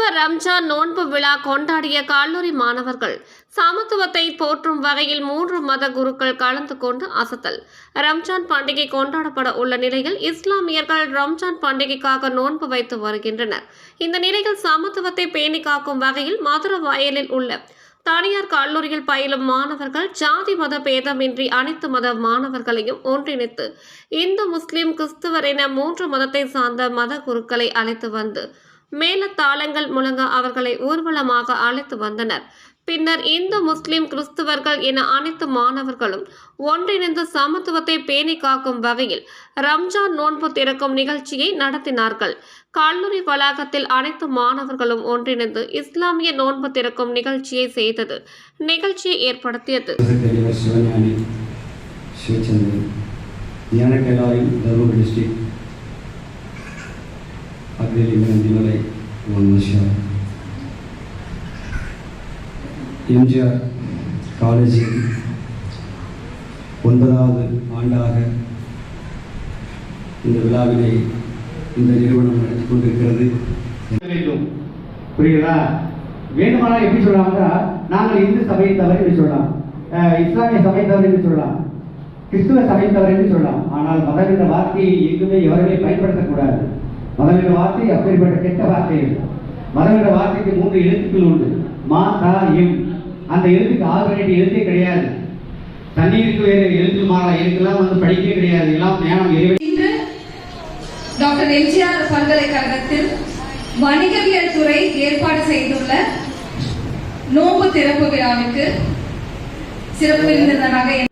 கிறிஸ்துவ ரம்ஜான் நோன்பு விழா கொண்டாடிய கல்லூரி மாணவர்கள் சமத்துவத்தை போற்றும் வகையில் மூன்று மத குருக்கள் கலந்து கொண்டு அசத்தல். ரம்ஜான் பண்டிகை கொண்டாடப்பட உள்ள நிலையில் இஸ்லாமியர்கள் ரம்ஜான் பண்டிகைக்காக நோன்பு வைத்து வருகின்றனர். இந்த நிலையில் சமத்துவத்தை பேணி காக்கும் வகையில் மதுர வயலில் உள்ள தனியார் கல்லூரியில் பயிலும் மாணவர்கள் ஜாதி மத பேதமின்றி அனைத்து மத மாணவர்களையும் ஒன்றிணைத்து இந்து முஸ்லிம் கிறிஸ்துவர் என மூன்று மதத்தை சார்ந்த மத குருக்களை அழைத்து வந்து மேலத்தாளங்கள் முழங்க அவர்களை ஊர்வலமாக அழைத்து வந்தனர். பின்னர் இந்து முஸ்லிம் கிறிஸ்துவர்கள் என அனைத்து மாணவர்களும் ஒன்றிணைந்து சமத்துவத்தை பேணி காக்கும் வகையில் ரம்ஜான் நோன்பு திறக்கும் நிகழ்ச்சியை நடத்தினார்கள். கல்லூரி வளாகத்தில் அனைத்து மாணவர்களும் ஒன்றிணைந்து இஸ்லாமிய நோன்பு திறக்கும் நிகழ்ச்சியை செய்தது நிகழ்ச்சியை ஏற்படுத்தியது. சிவச்சந்திரன். ஞான கைலாயம் தருமபுரி எம்ஜிஆர் காலேஜில் ஒன்பதாவது ஆண்டாக இந்த விழாவினை இந்த நிறுவனம் நடத்தி கொண்டிருக்கிறது புரியுதா வேண்டுமானால் எப்படி சொல்லலாம்னா நாங்கள் இந்து சமயத்தவர் என்று சொல்லலாம் அஹ் இஸ்லாமிய சமயத்தவர் என்று சொல்லலாம் கிறிஸ்துவ சமயத்தவர் என்று சொல்லலாம் ஆனால் மதம் என்ற வார்த்தையை எங்குமே எவருமே பயன்படுத்தக்கூடாது மதம் என்ற வார்த்தை அப்படிப்பட்ட கெட்ட வார்த்தை மதம் என்ற வார்த்தைக்கு மூன்று எழுத்துக்கள் உண்டு. மா தா எம் அந்த எழுத்துக்கு ஆல்டர்னேட் எழுத்தே கிடையாது. தண்ணீருக்கு வேறு எழுத்து மாறா எழுத்துலாம் வந்து படிக்கவே கிடையாது. எல்லாம் ஞானம் இன்று டாக்டர் எம்ஜிஆர் பல்கலைக்கழகத்தில் வணிகவியல் துறை ஏற்பாடு செய்துள்ள நோன்பு திறப்பு விழாவிற்கு சிறப்பு விருந்தினராக